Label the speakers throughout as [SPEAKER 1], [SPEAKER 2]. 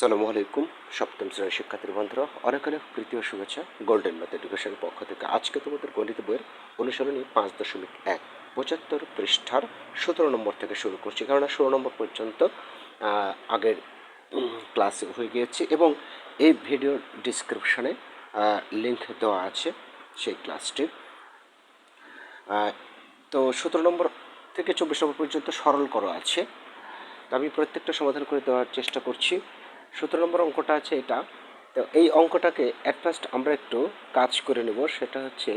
[SPEAKER 1] সালামু আলাইকুম, সপ্তম শ্রেণির শিক্ষার্থী বন্ধুরা, অনেক অনেক প্রীতি ও শুভেচ্ছা। গোল্ডেন ম্যাথ এডুকেশনের পক্ষ থেকে আজকে তোমাদের গণিত বইয়ের অনুসরণী পাঁচ দশমিক এক, পঁচাত্তর পৃষ্ঠার সতেরো নম্বর থেকে শুরু করছি। কেননা ষোলো নম্বর পর্যন্ত আগের ক্লাস হয়ে গিয়েছে এবং এই ভিডিও ডিসক্রিপশনে লিঙ্ক দেওয়া আছে সেই ক্লাসটির তো সতেরো নম্বর থেকে চব্বিশ নম্বর পর্যন্ত সরল করা আছে। আমি প্রত্যেকটা সমাধান করে দেওয়ার চেষ্টা করছি। সতেরো নম্বর অঙ্কটা আছে এটা। তো এই অঙ্কটাকে ফার্স্ট আমরা একটু কাজ করে নেব, সেটা হচ্ছে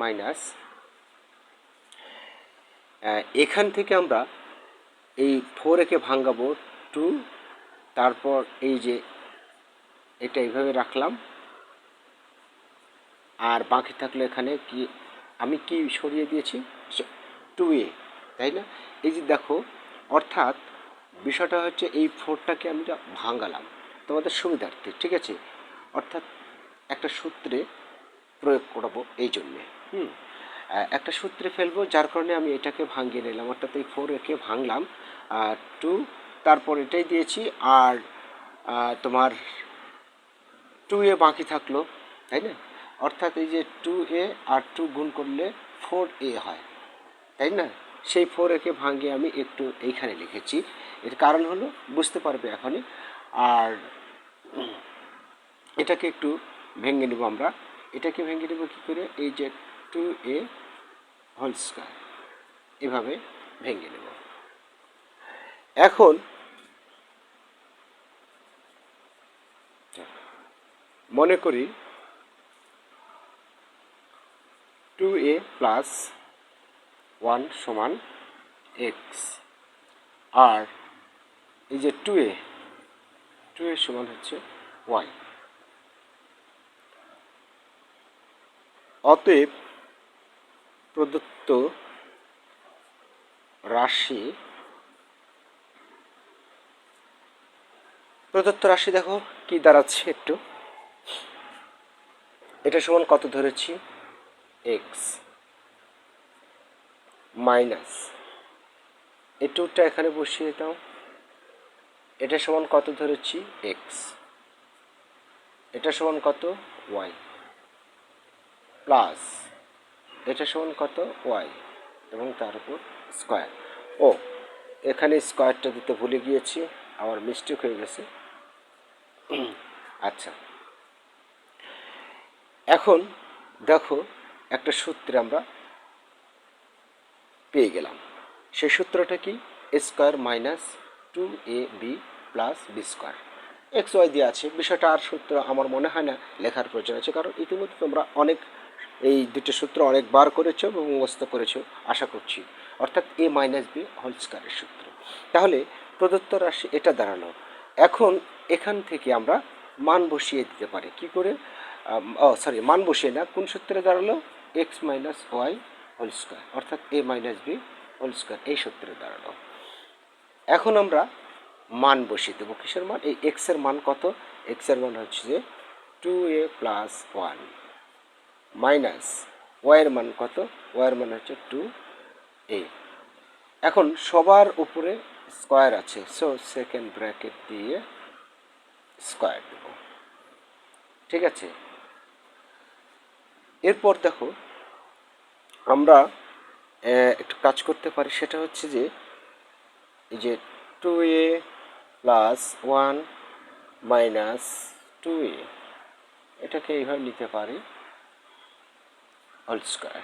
[SPEAKER 1] মাইনাস এখান থেকে আমরা এই ফোর একে ভাঙাবো টু তারপর এই যে এটা এইভাবে রাখলাম। আর বাকি থাকলে এখানে কি, আমি কি সরিয়ে দিয়েছি? টু এ তাই না? এই যে দেখো, অর্থাৎ বিষয়টা হচ্ছে এই ফোরটাকে আমি ভাঙালাম, তোমাদের সুবিধার্থে, ঠিক আছে? অর্থাৎ একটা সূত্রে প্রয়োগ করব এই জন্যে, হুম? একটা সূত্রে ফেলব, যার কারণে আমি এটাকে ভাঙিয়ে নিলাম। অর্থাৎ এই ফোর একে ভাঙলাম, আর টু, তারপর এটাই দিয়েছি, আর তোমার টু এ বাকি থাকল, তাই না? অর্থাৎ এই যে টু এ আর টু গুণ করলে ফোর এ হয়, তাই না? সেই ফোর একে ভাঙিয়ে আমি একটু এইখানে লিখেছি। এর কারণ হলো বুঝতে পারবে এখনই। আর এটাকে একটু ভেঙে নেব আমরা। এটাকে ভেঙে নেব কী করে? এই যে টু এ হোল স্কোয়ার এভাবে ভেঙে নেব। এখন মনে করি টু এ প্লাস ওয়ান সমান এক্স আর এই যে টু এ টু এ সমান হচ্ছে ওয়াই অতএব প্রদত্ত রাশি প্রদত্ত রাশি দেখো কি দাঁড়াচ্ছে একটু। এটা সমান কত ধরেছি? এক্স মাইনাস এই টুটা এখানে বসিয়ে দাও। এটা সমান কত ধরেছি? এক্স এটা সমান কত? ওয়াই প্লাস এটা সমান কত? ওয়াই এবং তার উপর স্কোয়ার ও, এখানে স্কোয়ারটা দিতে ভুলে গিয়েছি, আমার মিস্টেক হয়ে গেছে। আচ্ছা। এখন দেখো একটা সূত্রে আমরা পেয়ে গেলাম। সেই সূত্রটা কি? Square minus two A B plus B square X Y দিয়ে আছে। বিষয়টা আর সূত্র আমার মনে হয় না লেখার প্রয়োজন আছে, কারণ ইতিমধ্যে তোমরা অনেক এই দুটো সূত্র অনেকবার করেছ এবং মুখস্থ করেছ, আশা করছি। অর্থাৎ এ মাইনাস বি হোল স্কোয়ারের সূত্র। তাহলে প্রদত্ত রাশি এটা দাঁড়াল। এখন এখান থেকে আমরা মান বসিয়ে দিতে পারি। কি করে? ও সরি মান বসিয়ে না, কোন সূত্রে দাঁড়াল? X minus Y whole square অর্থাৎ A minus B whole square এই সূত্রে দাঁড়াল। এখন আমরা মান বসিয়ে দেবো। কিসের মান? এই এক্সের মান কত? এক্সের মান হচ্ছে যে two A plus one minus ওয়াইয়ের মান কত? ওয়াইয়ের মান হচ্ছে টু এ এখন সবার উপরে স্কোয়ার আছে সো সেকেন্ড ব্র্যাকেট দিয়ে স্কোয়ার দেব। ঠিক আছে? এরপর দেখো, আমরা একটু কাজ করতে পারি। সেটা হচ্ছে যে এই যে two A plus one minus two A এটাকে এইভাবে নিতে পারি হোল স্কোয়ার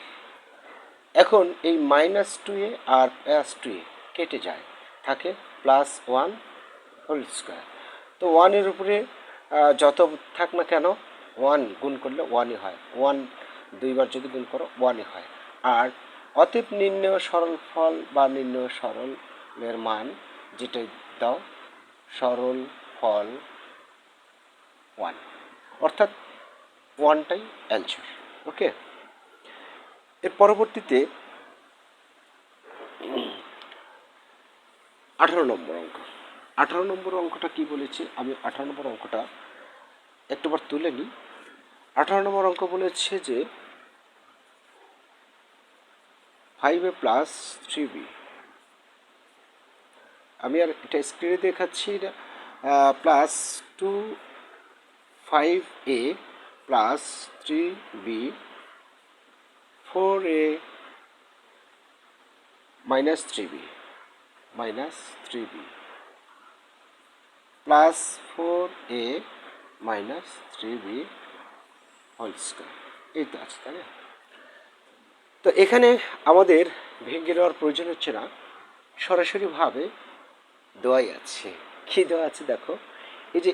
[SPEAKER 1] এখন এই মাইনাস টু এ আর প্লাস টু এ কেটে যায়, থাকে প্লাস ওয়ান হোল স্কোয়ার তো ওয়ানের উপরে যত থাক না কেন ওয়ান গুণ করলে ওয়ানই হয়। ওয়ান দুইবার যদি গুণ করো ওয়ানই হয়। আর অতীব নির্ণয় সরল ফল বা নির্ণয় সরলের মান যেটা দাও, সরল ফল ওয়ান অর্থাৎ ওয়ানটাই অ্যান্সার ওকে এর পরবর্তীতে আঠারো নম্বর অঙ্ক। আঠারো নম্বর অঙ্কটা কি বলেছে? আমি আঠারো নম্বর অঙ্কটা একটুবার তুলে নিই। আঠারো নম্বর অঙ্ক বলেছে যে five A plus three B আমি আর এটা স্ক্রিনে দেখাচ্ছি না plus two five A plus three B four A minus three B minus three B plus four A minus three B whole square এই তো আছে, তাই না? তো এখানে আমাদের ভেঙে নেওয়ার প্রয়োজন হচ্ছে না সরাসরিভাবে দেওয়াই আছে। কী দেওয়া আছে দেখো? এই যে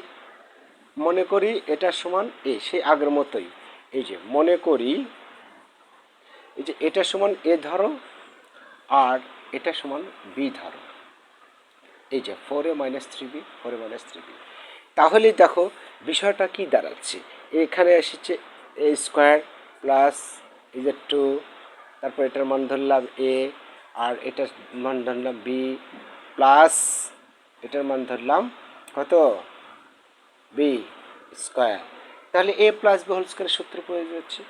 [SPEAKER 1] মনে করি এটা সমান এ, সেই আগের মতোই। এই যে মনে করি, এই যে এটা সমান এ ধরো, আর এটা সমান বি ধরো। এই যে four A minus three B four A minus three B তাহলে দেখো বিষয়টা কি দাঁড়াচ্ছে? এখানে এসেছে এ স্কোয়ার প্লাস এই যে টু তারপর এটার মান ধরলাম এ আর এটার মান ধরলাম বি প্লাস এটার মান ধরলাম কত? বি স্কোয়ার তাহলে এ প্লাস বি হোল স্কোয়ারের সূত্র প্রয়োগ হচ্ছে।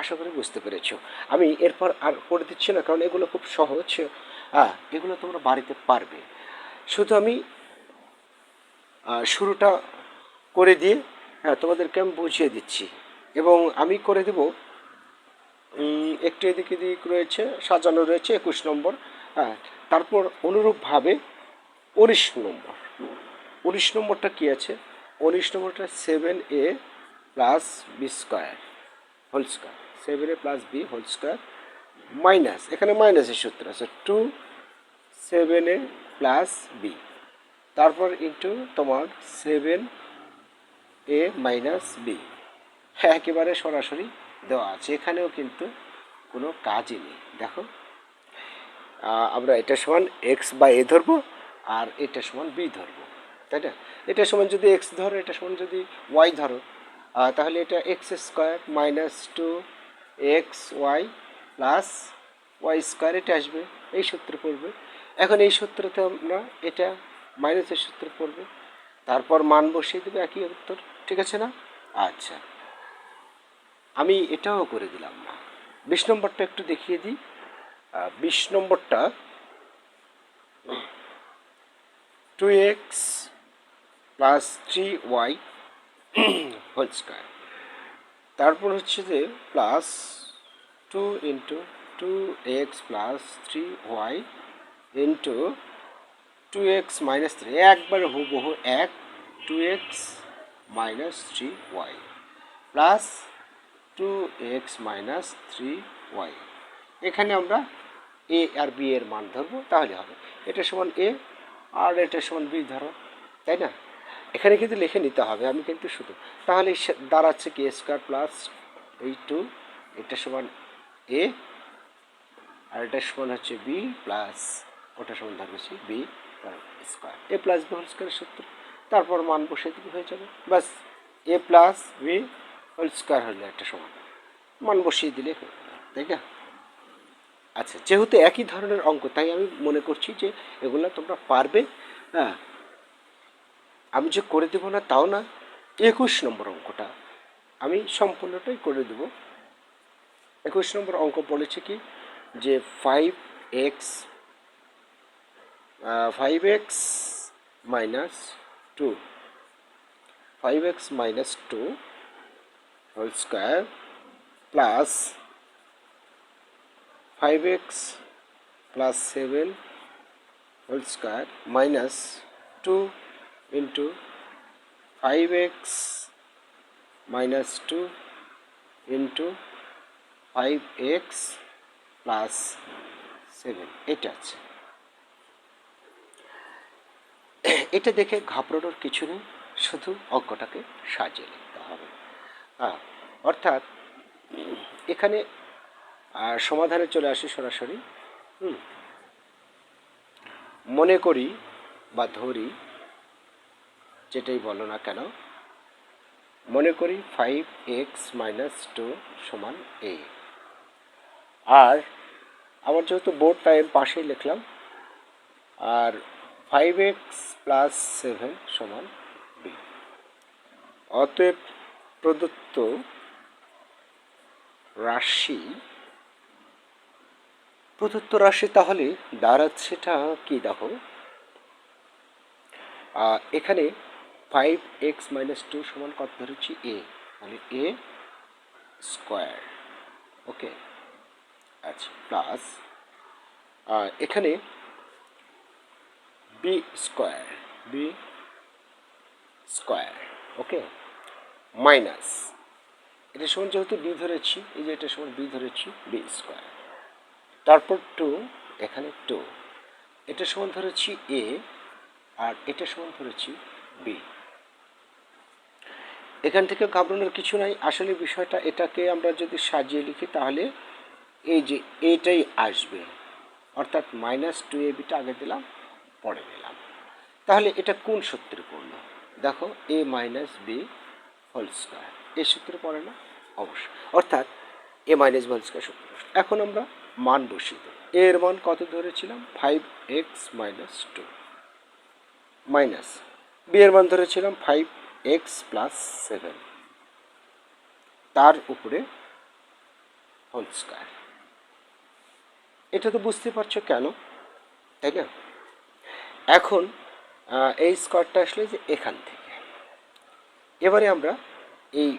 [SPEAKER 1] আশা করি বুঝতে পেরেছ। আমি এরপর আর করে দিচ্ছি না, কারণ এগুলো খুব সহজ। হ্যাঁ এগুলো তোমরা বাড়িতে পারবে। শুধু আমি শুরুটা করে দিয়ে হ্যাঁ তোমাদেরকে আমি বুঝিয়ে দিচ্ছি। এবং আমি করে দেব একটু এদিক এদিক রয়েছে, সাজানো রয়েছে, একুশ নম্বর। হ্যাঁ তারপর অনুরূপভাবে উনিশ নম্বর। উনিশ নম্বরটা কী আছে? উনিশ নম্বরটা seven A plus B square whole square seven A plus B whole square minus এখানে মাইনাসের সূত্র আছে। Two seven A plus B তারপর ইন্টু তোমার সেভেন এ মাইনাস বি হ্যাঁ একেবারে সরাসরি দেওয়া আছে। এখানেও কিন্তু কোনো কাজই নেই। দেখো আমরা এটা সমান এক্স বা এ ধরবো। আর এটা সমান বি ধরবো, তাই না? এটা সমান যদি এক্স ধরো এটা সমান যদি ওয়াই ধরো তাহলে এটা X square minus two X Y plus Y square এটা আসবে, এই সূত্র পড়বে। এখন এই সূত্রতে আমরা এটা মাইনাসের সূত্র পড়বে, তারপর মান বসিয়ে দেবে একই উত্তর, ঠিক আছে না? আচ্ছা। আমি এটাও করে দিলাম না বিশ নম্বরটা একটু দেখিয়ে দিই। বিশ নম্বরটা two X plus three Y whole square তারপর হচ্ছে যে plus two into two X plus three Y into two X minus three একবারে হুবহু এক two X minus three Y plus two X minus three Y এখানে আমরা এ আর B এর মান ধরবো, তাহলে হবে। এটা সমান এ আর এটা সমান বি ধরো, তাই না? এখানে কিন্তু লিখে নিতে হবে, আমি কিন্তু শুধু, তাহলে দাঁড়াচ্ছে কি, স্কোয়ার প্লাস এই টু, এটা সমান এ, আর এটা সমান হচ্ছে বি প্লাস, ওটা সমান C B square, A plus B whole স্কোয়ারের সূত্র, তারপর মান বসে দিলে হয়ে যাবে বাস A plus B whole square হলে একটা সমান, মান বসিয়ে দিলে তাই না? আচ্ছা যেহেতু একই ধরনের অঙ্ক, তাই আমি মনে করছি যে এগুলো তোমরা পারবে হ্যাঁ? আমি যে করে দেবো না, তাও না, একুশ নম্বর অঙ্কটা আমি সম্পূর্ণটাই করে দেব। একুশ নম্বর অঙ্ক বলেছে কি? যে five X five X minus two five X minus two whole square plus five X plus seven whole square minus two into five X minus two into five X plus seven এটা আছে। এটা দেখে ঘাবড়ানোর কিছু নেই, শুধু অঙ্কটাকে সাজিয়ে লিখতে হবে। অর্থাৎ এখানে আর সমাধানে চলে আসি সরাসরি। হুম। মনে করি বা ধরি, যেটাই বলো না কেন, মনে করি ফাইভ এক্স মাইনাস টু সমান এ আর আমার যেহেতু বোর্ড তাই আমি পাশেই লিখলাম, আর ফাইভ এক্স প্লাস সেভেন সমান বি অতএব প্রদত্ত রাশি প্রদত্ত রাশি তাহলে দাঁড়াচ্ছেটা কি দেখো এখানে ফাইভ এক্স মাইনাস টু সমান কত ধরেছি? এ মানে এ স্কোয়ার ওকে আচ্ছা প্লাস এখানে B square B square okay minus এটা সমান যেহেতু বি ধরেছি, এই যে এটা সমান বি ধরেছি বি স্কোয়ার তারপর টু, এখানে টু। এটা সমান ধরেছি এ, আর এটা সমান ধরেছি বি। এখান থেকে ঘাবড়ানোর কিছু নাই। আসলে বিষয়টা এটাকে আমরা যদি সাজিয়ে লিখি, তাহলে এই যে এইটাই আসবে। অর্থাৎ মাইনাস টু এ বিটা আগে দিলাম, পরে দিলাম তাহলে এটা কোন সূত্রে পড়ল? দেখো, A minus B whole square. এই সূত্রে পড়ে না? অবশ্যই। অর্থাৎ এ মাইনাস হোল স্কোয়ার সূত্র। এখন আমরা মান বসিয়ে দেবো এ এর মান কত ধরেছিলাম? Five X minus two minus B এর মান ধরেছিলাম ফাইভ এক্স প্লাস সেভেন তার উপরে হোল স্কোয়ার এটা তো বুঝতে পারছ কেন? তাই না? এখন এই স্কোয়ারটা আসলে যে এখান থেকে। এবারে আমরা এই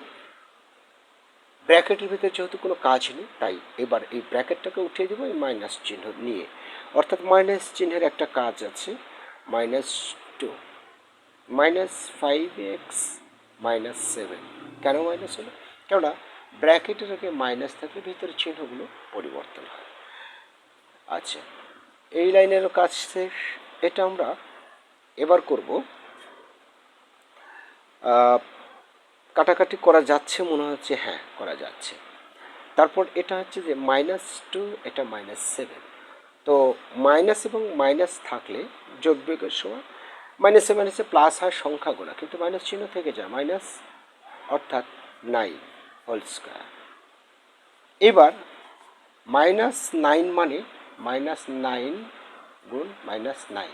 [SPEAKER 1] ব্র্যাকেটের ভিতরে যেহেতু কোনো কাজ নেই, তাই এবার এই ব্র্যাকেটটাকে উঠিয়ে দেবো, এই মাইনাস চিহ্ন নিয়ে। অর্থাৎ মাইনাস চিহ্নের একটা কাজ আছে minus two minus five X minus seven কেন মাইনাস হলো? কেননা ব্র্যাকেটের আগে মাইনাস থাকলে ভিতরে চিহ্নগুলো পরিবর্তন হয়। আচ্ছা এই লাইনেরও কাজ শেষ। এটা আমরা এবার করব কাটাকাটি করা যাচ্ছে মনে হচ্ছে হ্যাঁ করা যাচ্ছে। তারপর এটা হচ্ছে যে মাইনাস টু এটা মাইনাস সেভেন তো মাইনাস এবং মাইনাস থাকলে যোগ সময় সেভেন হচ্ছে প্লাস হয় সংখ্যা গোনা, কিন্তু মাইনাস চিহ্ন থেকে যায় মাইনাস অর্থাৎ নাইন হোল স্কোয়ার এবার মাইনাস নাইন মানে মাইনাস নাইন গুণ মাইনাস নাইন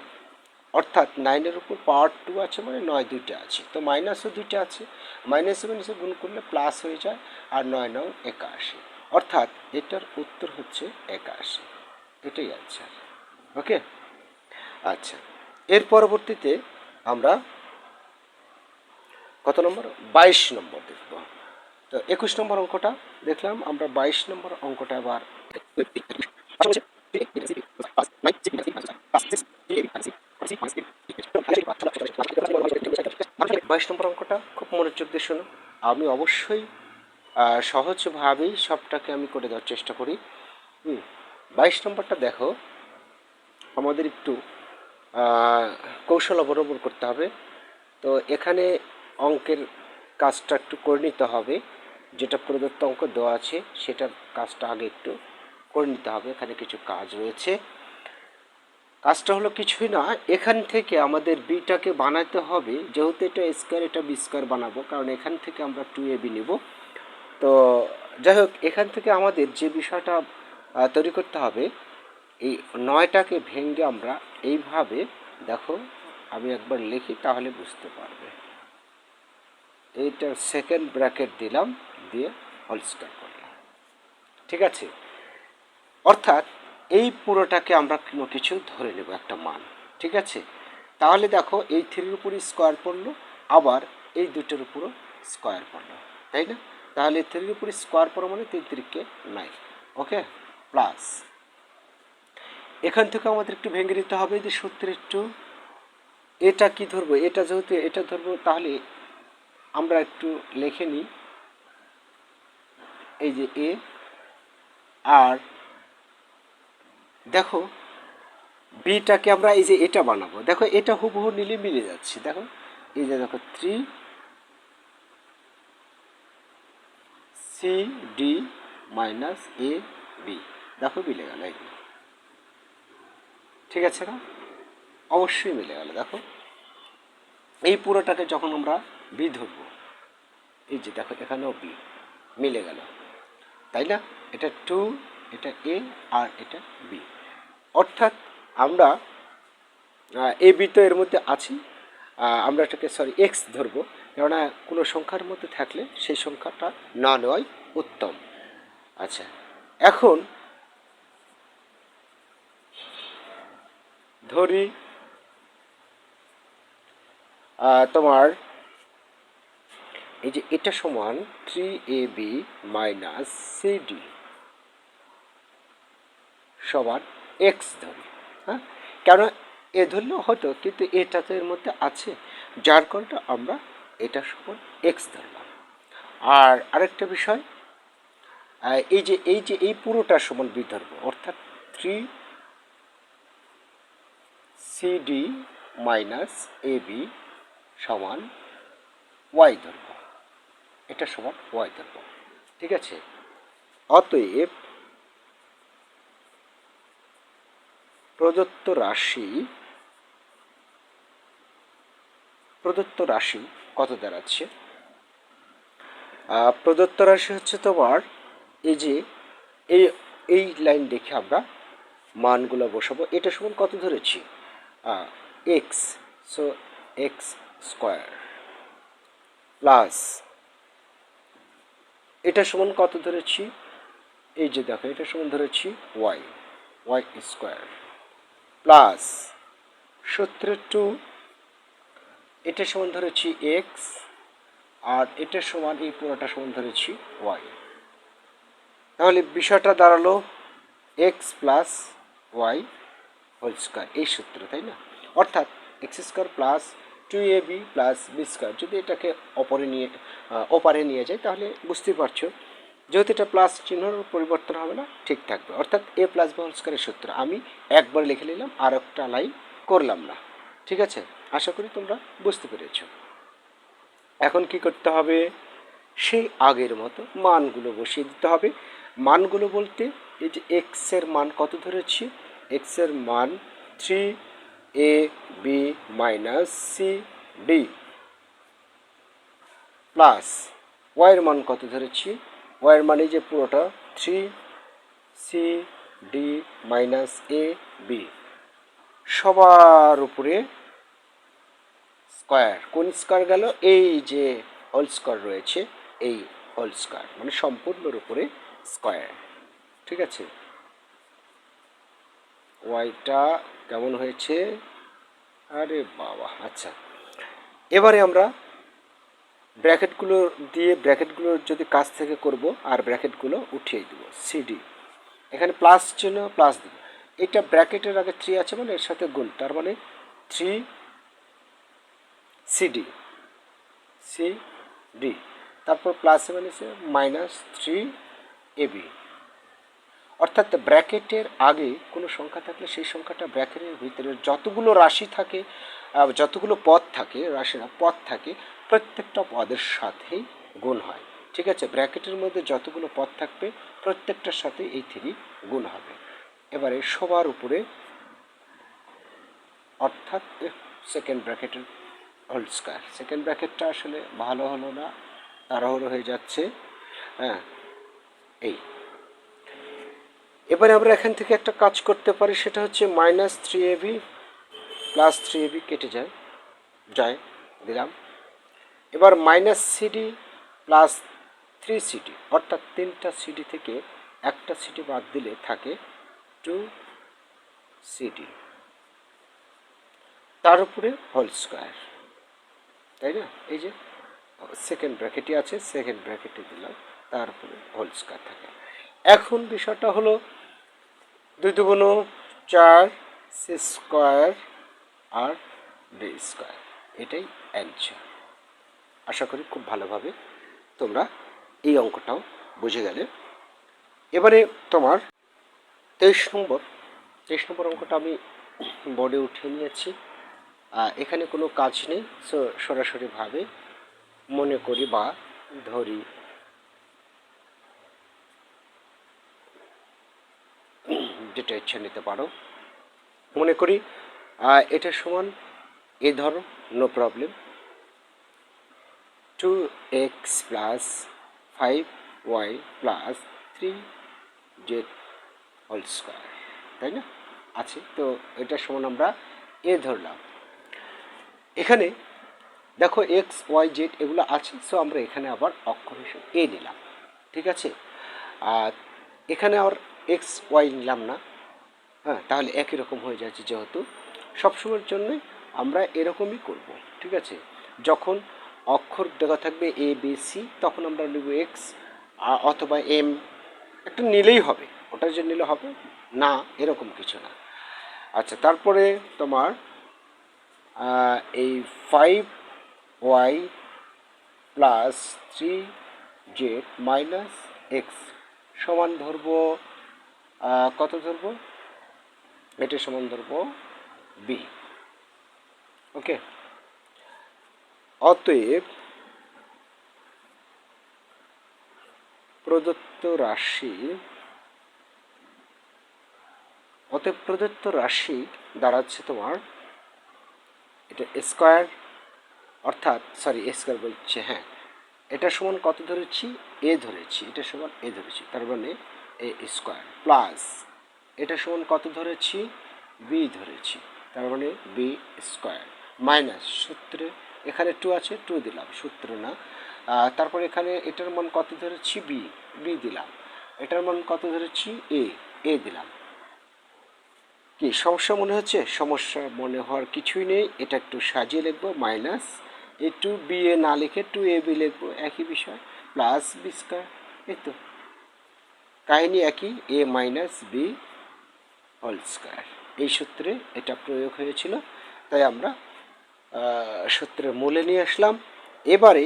[SPEAKER 1] অর্থাৎ নাইনের উপর পাওয়ার টু আছে মানে নয় দুইটা আছে। তো মাইনাসও দুইটা আছে। মাইনাসে মাইনাসে গুণ করলে প্লাস হয়ে যায় আর নয় নয় একাশি। অর্থাৎ এটার উত্তর হচ্ছে একাশি। এটাই আনসার ওকে আচ্ছা। এর পরবর্তীতে আমরা কত নম্বর? বাইশ নম্বর দেখব। তো একুশ নম্বর অঙ্কটা দেখলাম, আমরা বাইশ নম্বর অঙ্কটা আবার বাইশ নম্বর অঙ্কটা খুব মনোযোগ দিয়ে শোনো। আমি অবশ্যই সহজভাবেই সবটাকে আমি করে দেওয়ার চেষ্টা করি। হুম বাইশ নম্বরটা দেখো, আমাদের একটু কৌশল অবলম্বন করতে হবে। তো এখানে অঙ্কের কাজটা একটু করে নিতে হবে। যেটা প্রদত্ত অঙ্ক দেওয়া আছে, সেটার কাজটা আগে একটু করে নিতে হবে। এখানে কিছু কাজ রয়েছে। কাজটা হলো কিছুই না, এখান থেকে আমাদের বিটাকে বানাতে হবে। যেহেতু এটা স্কোয়ার এটা বি স্কোয়ার বানাবো, কারণ এখান থেকে আমরা টু এ বি নেব। তো যাই হোক, এখান থেকে আমাদের যে বিষয়টা তৈরি করতে হবে, এই নয়টাকে ভেঙে আমরা এইভাবে, দেখো, আমি একবার লিখি তাহলে বুঝতে পারবে। এইটার সেকেন্ড ব্র্যাকেট দিলাম, দিয়ে হলস্টার করলাম। ঠিক আছে? অর্থাৎ এই পুরোটাকে আমরা কোনো কিছু ধরে নেব একটা মান, ঠিক আছে? তাহলে দেখো এই থ্রির উপরই স্কোয়ার পড়ল, আবার এই দুটোর উপরও স্কোয়ার পড়ল, তাই না? তাহলে থ্রির উপরে স্কোয়ার পড়ো মানে তিন তিরিকে নাই, ওকে? প্লাস। এখান থেকে আমাদের একটু ভেঙে দিতে হবে যে সূত্রের একটু। এটা কি ধরবো? এটা যেহেতু এটা ধরবো, তাহলে আমরা একটু লিখে নিই। এই যে এ আর দেখো, বিটাকে আমরা এই যে এটা বানাবো, দেখো এটা হুবহু নিলে মিলে যাচ্ছে, দেখো, এই যে দেখো, three C D minus A B দেখো মিলে গেল এই। ঠিক আছে না? অবশ্যই মিলে গেল, দেখো। এই পুরোটাকে যখন আমরা বি ধরবো, এই যে দেখো, এখানেও বি মিলে গেল। তাই না? এটা টু এটা এ আর এটা বি অর্থাৎ আমরা এ বি তো এর মধ্যে আছি আমরা এটাকে সরি এক্স ধরবো, কেননা কোনো সংখ্যার মধ্যে থাকলে সেই সংখ্যাটা না নেওয়াই উত্তম। আচ্ছা এখন ধরি তোমার এই যে এটা সমান three A B minus CD সমান এক্স ধরি হ্যাঁ? কেন এ ধরলেও হতো, কিন্তু এটা তো এর মধ্যে আছে, যার কারণে আমরা এটা সমান এক্স ধরলাম। আর আরেকটা বিষয় এই যে এই যে, এই পুরোটা সমান বি অর্থাৎ three CD minus A B সমান ওয়াই ধরব। এটা সমান ওয়াই ধরব, ঠিক আছে? অতএব প্রদত্ত রাশি প্রদত্ত রাশি কত দাঁড়াচ্ছে? প্রদত্ত রাশি হচ্ছে তোমার এই যে, এই এই লাইন দেখে আমরা মানগুলো বসাবো। এটা সমান কত ধরেছি? X so X square plus এটা সমান কত ধরেছি? এই যে দেখো, এটা সমান ধরেছি ওয়াই ওয়াই স্কোয়ার প্লাস সত্তর টু, এটা সমান ধরেছি এক্স আর এটা সমান এই পুরোটা সমান ধরেছি ওয়াই তাহলে বিষয়টা দাঁড়াল X plus Y whole square এই সূত্র, তাই না? অর্থাৎ X square plus two A B plus B square যদি এটাকে অপরে নিয়ে ওপারে নিয়ে যায়, তাহলে বুঝতেই পারছ যেহেতু এটা প্লাস চিহ্নর পরিবর্তন হবে না, ঠিক থাকবে। অর্থাৎ এ প্লাস বি স্কোয়ারের সূত্র। আমি একবার লিখে নিলাম আর একটা লাইন করলাম না। ঠিক আছে? আশা করি তোমরা বুঝতে পেরেছ। এখন কি করতে হবে? সেই আগের মতো মানগুলো বসিয়ে দিতে হবে। মানগুলো বলতে এই যে এক্সের মান কত ধরেছি? এক্সের মান three A B minus C D plus ওয়াইয়ের মান কত ধরেছি? ওয়াইয়ের মানে যে পুরোটা, three C D minus A B. সবার উপরে স্কোয়ার। কোন স্কোয়ার গেল? এই যে হোল স্কোয়ার রয়েছে, এই হোল স্কোয়ার। মানে সম্পূর্ণর উপরে স্কোয়ার। ঠিক আছে? ওয়াইটা কেমন হয়েছে? আরে বাবা আচ্ছা। এবারে আমরা ব্র্যাকেটগুলো দিয়ে ব্র্যাকেটগুলো যদি কাছ থেকে করব আর ব্র্যাকেটগুলো উঠিয়ে দেবো সিডি এখানে প্লাস চিহ্ন প্লাস দিব। এটা ব্র্যাকেটের আগে থ্রি আছে মানে এর সাথে গুণ, তার মানে three C D C D তারপর প্লাস এসে মাইনাস থ্রি এবি অর্থাৎ ব্র্যাকেটের আগে কোনো সংখ্যা থাকলে সেই সংখ্যাটা ব্র্যাকেটের ভিতরে যতগুলো রাশি থাকে যতগুলো পদ থাকে রাশি না পদ থাকে প্রত্যেকটা পদের সাথেই গুণ হয়। ঠিক আছে? ব্র্যাকেটের মধ্যে যতগুলো পদ থাকবে, প্রত্যেকটার সাথে এই থ্রি গুণ হবে। এবারে সবার উপরে, অর্থাৎ সেকেন্ড ব্র্যাকেটের হোল স্কোয়ার সেকেন্ড ব্র্যাকেটটা আসলে ভালো হলো না, তাড়াহুড়ো হয়ে যাচ্ছে। হ্যাঁ এই। এবারে আমরা এখান থেকে একটা কাজ করতে পারি, সেটা হচ্ছে minus three A B plus three A B কেটে যায় যায়, দিলাম। এবার minus C D plus three C D অর্থাৎ তিনটা সিডি থেকে একটা সিডি বাদ দিলে থাকে টু সিডি তার উপরে হোল স্কোয়ার তাই না? এই যে সেকেন্ড ব্র্যাকেটই আছে সেকেন্ড ব্র্যাকেটে দিলাম, তার উপরে হোল স্কোয়ার থাকে। এখন বিষয়টা হলো দুই দুগুণ চার সি স্কোয়ার আর ডি স্কোয়ার এটাই অ্যান্সার আশা করি খুব ভালোভাবে তোমরা এই অঙ্কটাও বুঝে গেলে। এবারে তোমার তেইশ নম্বর তেইশ নম্বর অঙ্কটা আমি বোর্ডে উঠিয়ে নিয়েছি। এখানে কোনো কাজ নেই, সো সরাসরিভাবে মনে করি বা ধরি। যেটা ইচ্ছা নিতে পারো। মনে করি এটা সমান, এ ধরো no problem two X plus five Y plus three Z whole square তাই না? আছে, তো এটা সমান আমরা এ ধরলাম। এখানে দেখো এক্স ওয়াই জেড এগুলো আছে সো আমরা এখানে আবার অক্ষর হিসেবে এ নিলাম, ঠিক আছে? আর এখানে আর এক্স ওয়াই নিলাম না হ্যাঁ তাহলে একই রকম হয়ে যাচ্ছে যেহেতু। সবসময়ের জন্যই আমরা এরকমই করব, ঠিক আছে? যখন অক্ষর দেওয়া থাকবে এ বি সি তখন আমরা নেব এক্স অথবা এম একটা নিলেই হবে, ওটার জন্য নিলে হবে, না, এরকম কিছু না। আচ্ছা তারপরে তোমার এই five Y plus three Z minus X সমান ধরবো কত ধরবো? এটা সমান ধরবো বি ওকে অতএব প্রদত্ত রাশি, অতএব প্রদত্ত রাশি দাঁড়াচ্ছে তোমার এটা স্কোয়ার অর্থাৎ সরি স্কোয়ার বলছে হ্যাঁ এটা সমান কত ধরেছি? এ ধরেছি, এটা সমান এ ধরেছি, তার মানে এ স্কোয়ার প্লাস এটা সমান কত ধরেছি? বি ধরেছি, তার মানে বি স্কোয়ার মাইনাস সূত্রে এখানে টু আছে টু দিলাম, সূত্র না। তারপর এখানে এটার মান কত ধরেছি? বি বি দিলাম। এটার মান কত ধরেছি? এ এ দিলাম। কি, সমস্যা মনে হচ্ছে? সমস্যা মনে হওয়ার কিছুই নেই। এটা একটু সাজিয়ে লিখব minus A two B A না লিখে টু এ বি লিখব। একই বিষয় প্লাস বি স্কোয়ার এই তো। কাহিনী একই A minus B whole square এই সূত্রে এটা প্রয়োগ হয়েছিল, তাই আমরা সূত্রের মূলে নিয়ে আসলাম। এবারে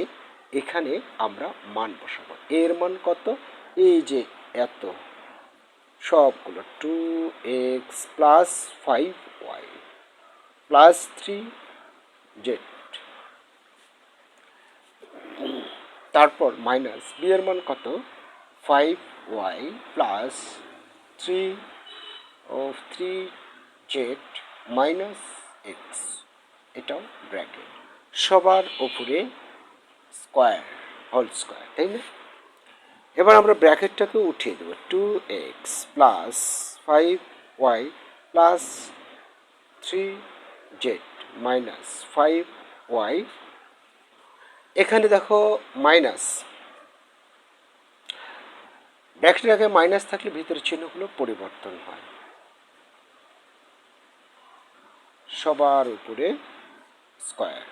[SPEAKER 1] এখানে আমরা মান বসাবো। এর মান কত? এই যে এত। সবগুলো two X plus five Y plus three Z তারপর মাইনাস বি এর মান কত? ফাইভ ওয়াই প্লাস থ্রি ও থ্রি জেড মাইনাস এক্স এটাও ব্র্যাকেট। সবার উপরে স্কোয়ার, হোল স্কোয়ার, তাই না? এবার আমরা ব্র্যাকেটটাকে উঠিয়ে দেবো। Two X plus five Y plus three Z minus five Y এখানে দেখো মাইনাস ব্র্যাকেটের আগে মাইনাস থাকলে ভিতরের চিহ্নগুলো পরিবর্তন হয়। সবার উপরে স্কোয়ার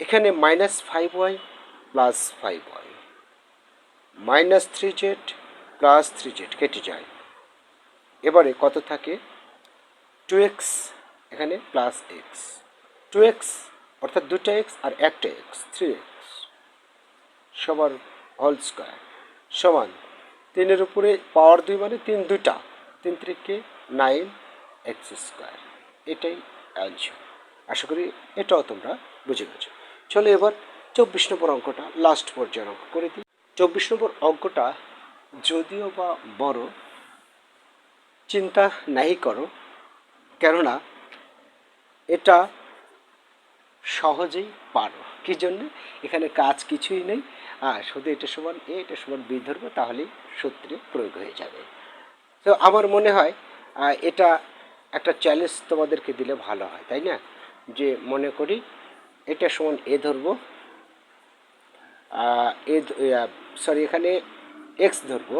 [SPEAKER 1] এখানে minus five Y plus five Y minus three Z plus three Z কেটে যায়। এবারে কত থাকে? টু এক্স এখানে প্লাস এক্স টু এক্স অর্থাৎ দুটো এক্স আর একটা এক্স থ্রি এক্স সবার হোল স্কোয়ার সমান তিনের উপরে পাওয়ার দুই মানে তিন দুটা তিন ত্রিকে নাইন এক্স স্কোয়ার এটাই অ্যান্সার আশা করি এটাও তোমরা বুঝে গেছো। চলো এবার চব্বিশ নম্বর অঙ্কটা লাস্ট পর্যায়ের অঙ্ক করে দিই। চব্বিশ নম্বর অঙ্কটা, যদিও বা বড়, চিন্তা নাই করো, কেননা এটা সহজেই পারো। কী জন্য? এখানে কাজ কিছুই নেই। আর শুধু এটা সমান এ, এটা সমান বি ধরবো, তাহলেই সূত্রে প্রয়োগ হয়ে যাবে। তো আমার মনে হয় এটা একটা চ্যালেঞ্জ তোমাদেরকে দিলে ভালো হয়, তাই না? যে মনে করি এটা সমান এ ধরবো এ সরি এখানে এক্স ধরবো।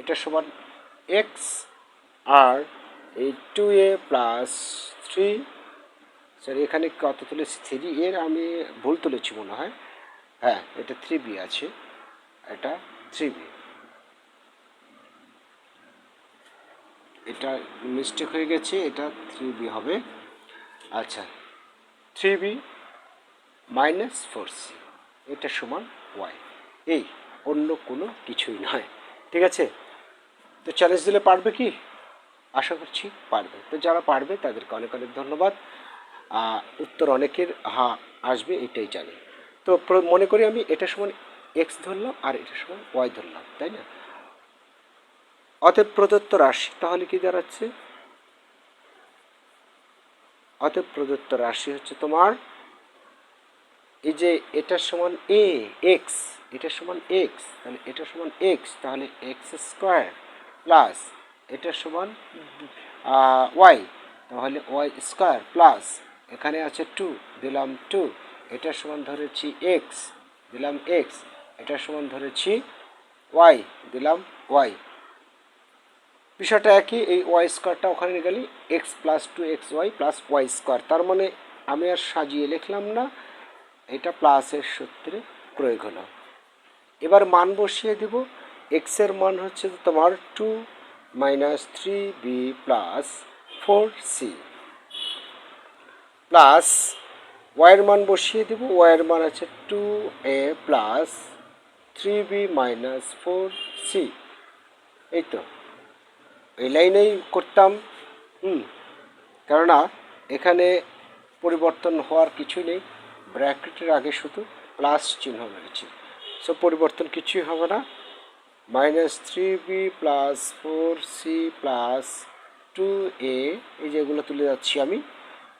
[SPEAKER 1] এটা সমান এক্স আর এই two A plus three sorry এখানে কত তুলেছি? থ্রি এর আমি ভুল তুলেছি মনে হয়। হ্যাঁ এটা থ্রি বি আছে। এটা থ্রি বি এটা মিস্টেক হয়ে গেছে, এটা থ্রি বি হবে। আচ্ছা three B minus four C এটা সমান ওয়াই এই, অন্য কোনো কিছুই নয়। ঠিক আছে? তো চ্যালেঞ্জ দিলে পারবে কি? আশা করছি পারবে। তো যারা পারবে, তাদেরকে অনেক অনেক ধন্যবাদ। উত্তর অনেকের হা, আসবে, এটাই জানি। তো মনে করি আমি এটা সমান এক্স ধরলাম আর এটা সমান ওয়াই ধরলাম, তাই না? অতএব প্রদত্ত রাশি, তাহলে কি দাঁড়াচ্ছে? অতএব প্রদত্ত রাশি হচ্ছে তোমার এই যে এটার সমান এ এক্স এটার সমান এক্স তাহলে এটার সমান এক্স তাহলে এক্স স্কোয়ার প্লাস এটার সমান ওয়াই তাহলে ওয়াই স্কোয়ার প্লাস এখানে আছে টু দিলাম টু এটার সমান ধরেছি এক্স দিলাম এক্স এটার সমান ধরেছি ওয়াই দিলাম ওয়াই বিষয়টা একই, এই ওয়াই স্কোয়ারটা ওখানে গেলি X plus two X Y plus Y square তার মানে আমি আর সাজিয়ে লিখলাম না, এটা প্লাসের সূত্রে প্রয়োগ হলো। এবার মান বসিয়ে দেব এক্সের মান হচ্ছে তোমার two minus three B plus four C plus ওয়াইয়ের মান বসিয়ে দেব ওয়াইয়ের মান আছে two A plus three B minus four C এই তো। এই লাইনেই করতাম, হুম, কেননা এখানে পরিবর্তন হওয়ার কিছুই নেই, ব্র্যাকেটের আগে শুধু প্লাস চিহ্ন রয়েছে। সো পরিবর্তন কিছুই হবে না, minus three B plus four C plus two A, এই যেগুলো তুলে যাচ্ছি আমি,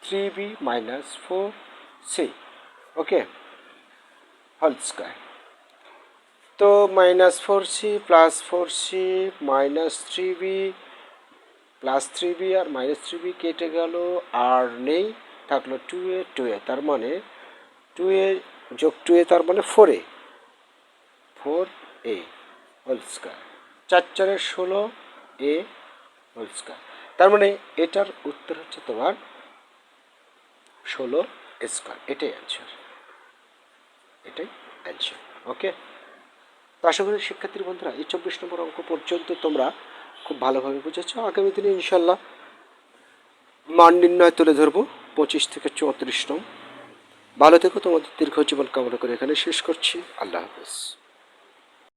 [SPEAKER 1] three B minus four C, okay? Whole square. তো minus four C plus four C minus three B plus three B আর মাইনাস থ্রি বি কেটে গেল, আর নেই, থাকল টু এ টু এ তার মানে টু এ যোগ টু এ তার মানে four A four A whole square চার চারের ষোলো এ হোল স্কোয়ার তার মানে এটার উত্তর হচ্ছে তোমার ষোলো স্কোয়ার এটাই অ্যান্সার এটাই অ্যান্সার ওকে তো আশা করি শিক্ষার্থী বন্ধুরা, এই চব্বিশ নম্বর অঙ্ক পর্যন্ত তোমরা খুব ভালোভাবে বুঝেছ। আগামী দিনে ইনশাল্লাহ মান নির্ণয় তুলে ধরবো পঁচিশ থেকে চৌত্রিশ নং। ভালো থেকো, তোমাদের দীর্ঘ জীবন কামনা করে এখানে শেষ করছি। আল্লাহ হাফেজ।